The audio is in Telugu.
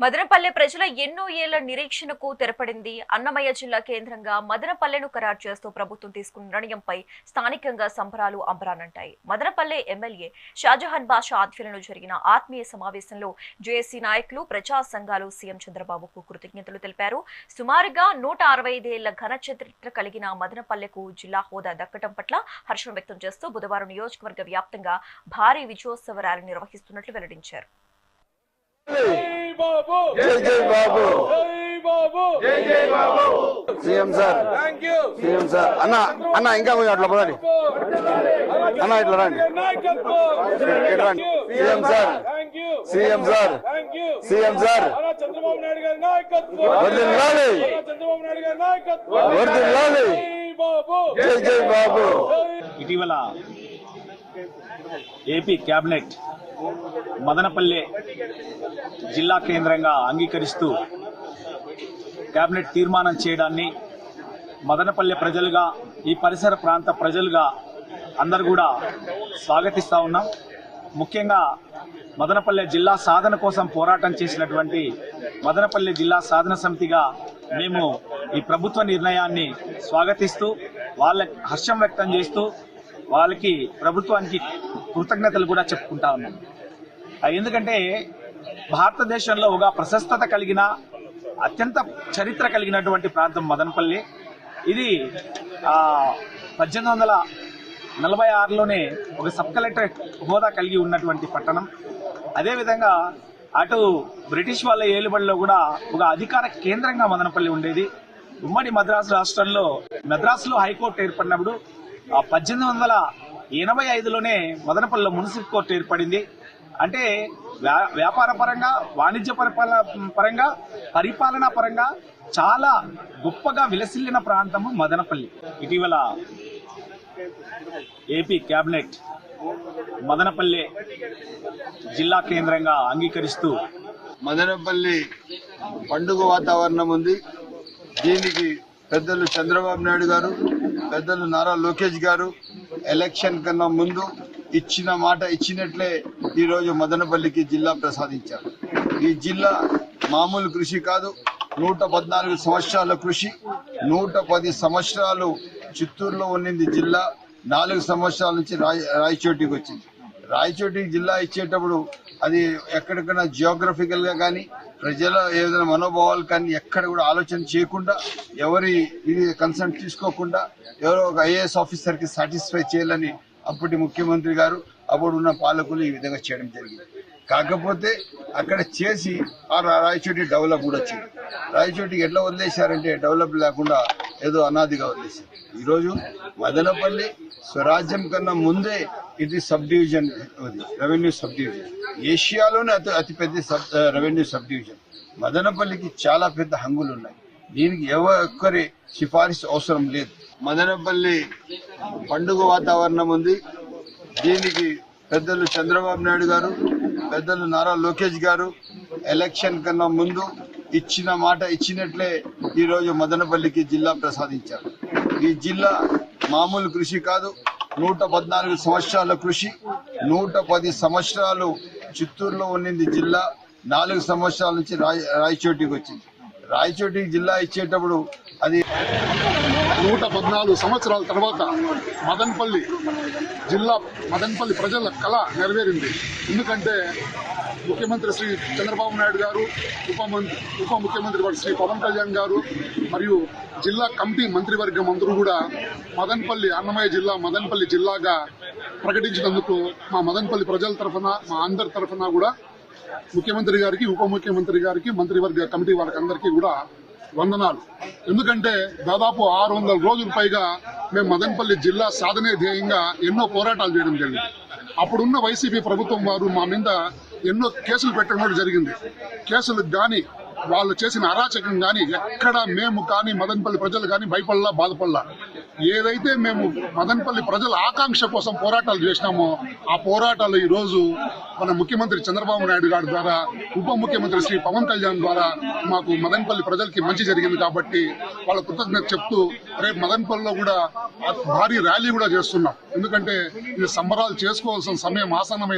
మదనపల్లె ప్రజల ఎన్నో ఏళ్ళ నిరీక్షణకు తెరపడింది. అన్నమయ్య జిల్లా కేంద్రంగా మదనపల్లెను ఖరారు చేస్తూ ప్రభుత్వం తీసుకున్న నిర్ణయంపై స్థానికంగా సంబరాలు అంబరానంటాయి మదనపల్లె ఎమ్మెల్యే షాజహాన్ బాషా ఆధ్వర్యంలో జరిగిన ఆత్మీయ సమావేశంలో జేఏసీ నాయకులు ప్రజా సంఘాలు సీఎం చంద్రబాబుకు కృతజ్ఞతలు తెలిపారు. సుమారుగా నూట అరవై ఐదేళ్ళ ఘన చరిత్ర కలిగిన మదనపల్లెకు జిల్లా హోదా దక్కటం పట్ల హర్షం వ్యక్తం చేస్తూ బుధవారం నియోజకవర్గ వ్యాప్తంగా భారీ విజయోత్సవ ర్యాలీ నిర్వహిస్తున్నట్లు వెల్లడించారు. బాబు. జై జై బాబు జై బాబు. జై జై Babu CM sir. Thank you CM sir. అన్న అన్న ఇంకా కొంచెం అట్లా పదండి. అన్న ఇట్లా రండి. CM sir. CM sir. CM sir. Chandrababu Naidu గారి నాయకత్వం చంద్రబాబు నాయుడు గారి నాయకత్వం జై బాబు జై జై బాబు ఇటీవల ఏపీ క్యాబినెట్ మదనపల్లె జిల్లా కేంద్రంగా అంగీకరిస్తూ క్యాబినెట్ తీర్మానం చేయడాన్ని మదనపల్లె ప్రజలుగా ఈ పరిసర ప్రాంత ప్రజలుగా అందరు కూడా స్వాగతిస్తూ ఉన్నాం. ముఖ్యంగా మదనపల్లె జిల్లా సాధన కోసం పోరాటం చేసినటువంటి మదనపల్లె జిల్లా సాధన సమితిగా మేము ఈ ప్రభుత్వ నిర్ణయాన్ని స్వాగతిస్తూ వాళ్ళ హర్షం వ్యక్తం చేస్తూ వాళ్ళకి ప్రభుత్వానికి కృతజ్ఞతలు కూడా చెప్పుకుంటా ఉన్నాం. ఎందుకంటే భారతదేశంలో ఒక ప్రశస్తత కలిగిన అత్యంత చరిత్ర కలిగినటువంటి ప్రాంతం మదనపల్లి. ఇది పద్దెనిమిది వందల నలభై ఆరులోనే ఒక సబ్ కలెక్టరేట్ హోదా కలిగి ఉన్నటువంటి పట్టణం. అదేవిధంగా అటు బ్రిటిష్ వాళ్ళ ఏలుబడిలో కూడా ఒక అధికార కేంద్రంగా మదనపల్లి ఉండేది. ఉమ్మడి మద్రాసు రాష్ట్రంలో మద్రాసులో హైకోర్టు ఏర్పడినప్పుడు ఆ పద్దెనిమిది వందల ఎనభై ఐదులోనే మదనపల్లిలో మున్సిపల్ కోర్టు ఏర్పడింది. అంటే వ్యా- వ్యాపార పరంగా వాణిజ్య పరిపాల పరంగా పరిపాలనా పరంగా చాలా గొప్పగా విలసిల్లిన ప్రాంతము మదనపల్లి. ఇటీవల ఏపీ క్యాబినెట్ మదనపల్లి జిల్లా కేంద్రంగా అంగీకరిస్తూ మదనపల్లి పండుగ వాతావరణం ఉంది. దీనికి పెద్దలు చంద్రబాబు నాయుడు గారు పెద్దలు నారా లోకేష్ గారు ఎలక్షన్ కన్నా ముందు ఇచ్చిన మాట ఇచ్చినట్లే ఈరోజు మదనపల్లికి జిల్లా ప్రసాదించారు. ఈ జిల్లా మామూలు కృషి కాదు నూట పద్నాలుగు సంవత్సరాల కృషి నూట పది సంవత్సరాలు చిత్తూరులో ఉన్నింది జిల్లా నాలుగు సంవత్సరాల నుంచి రాయ్ రాయచోటికి వచ్చింది. రాయచోటికి జిల్లా ఇచ్చేటప్పుడు అది ఎక్కడికైనా జియోగ్రఫికల్గా కానీ ప్రజల ఏదైనా మనోభావాలు కానీ ఎక్కడ కూడా ఆలోచన చేయకుండా ఎవరి ఇది కన్సల్ట్ తీసుకోకుండా ఎవరో ఒక ఐఏఎస్ ఆఫీసర్కి సాటిస్ఫై చేయాలని అప్పటి ముఖ్యమంత్రి గారు అప్పుడు ఉన్న పాలకులు ఈ విధంగా చేయడం జరిగింది. కాకపోతే అక్కడ చేసి ఆ రాయచోటి డెవలప్ కూడా వచ్చింది. రాయచోటికి ఎట్లా వదిలేశారంటే డెవలప్ లేకుండా ఏదో అనాదిగా వదిలేశారు. ఈరోజు మదనపల్లి స్వరాజ్యం కన్నా ముందే ఇది sub division revenue sub division ఏషియాలోనే అతి అతిపెద్ద సబ్ రెవెన్యూ సబ్ డివిజన్ మదనపల్లికి చాలా పెద్ద హంగులు ఉన్నాయి దీనికి ఎవరి సిఫారసు అవసరం లేదు. మదనపల్లి పండుగ వాతావరణం ఉంది. దీనికి పెద్దలు చంద్రబాబు నాయుడు గారు పెద్దలు నారా లోకేష్ గారు ఎలక్షన్ కన్నా ముందు ఇచ్చిన మాట ఇచ్చినట్లే ఈరోజు మదనపల్లికి జిల్లా ప్రసాదించారు. ఈ జిల్లా మామూలు కృషి కాదు. నూట పద్నాలుగు సంవత్సరాల కృషి నూట పది సంవత్సరాలు చిత్తూరులో ఉండింది జిల్లా నాలుగు సంవత్సరాల నుంచి రాయ్ రాయచోటికి వచ్చింది. రాయచోటి జిల్లా ఇచ్చేటప్పుడు అది నూట పద్నాలుగు సంవత్సరాల తర్వాత మదన్పల్లి జిల్లా మదన్పల్లి ప్రజల కళ నెరవేరింది. ఎందుకంటే ముఖ్యమంత్రి శ్రీ చంద్రబాబు నాయుడు గారు ఉప ఉప ముఖ్యమంత్రి వారు శ్రీ పవన్ కళ్యాణ్ గారు మరియు జిల్లా కమిటీ మంత్రివర్గం అందరూ కూడా మదన్పల్లి అన్నమయ్య జిల్లా మదన్పల్లి జిల్లాగా ప్రకటించినందుకు మా మదన్పల్లి ప్రజల తరఫున మా అందరి తరఫున కూడా ముఖ్యమంత్రి గారికి ఉప ముఖ్యమంత్రి గారికి మంత్రివర్గ కమిటీ వారికి అందరికీ కూడా వందనాలు. ఎందుకంటే దాదాపు ఆరు వందల రోజుల పైగా మేము మదనపల్లి జిల్లా సాధనే ధ్యేయంగా ఎన్నో పోరాటాలు చేయడం జరిగింది. అప్పుడున్న వైసీపీ ప్రభుత్వం వారు మా మీద ఎన్నో కేసులు పెట్టడం కూడా జరిగింది. కేసులకు కానీ వాళ్ళు చేసిన అరాచకం కానీ ఎక్కడ మేము కానీ మదనపల్లి ప్రజలు కానీ భయపడలా బాధపడలా. ఏదైతే మేము మదనపల్లి ప్రజల ఆకాంక్ష కోసం పోరాటాలు చేసినామో ఆ పోరాటాలు ఈ రోజు మన ముఖ్యమంత్రి చంద్రబాబు నాయుడు గారి ద్వారా ఉప ముఖ్యమంత్రి శ్రీ పవన్ కళ్యాణ్ ద్వారా మాకు మదనపల్లి ప్రజలకి మంచి జరిగింది కాబట్టి వాళ్ళ కృతజ్ఞత చెప్తూ రేపు మదనపల్లిలో కూడా భారీ ర్యాలీ కూడా చేస్తున్నాం. ఎందుకంటే ఇది సంబరాలు చేసుకోవాల్సిన సమయం ఆసన్నమైన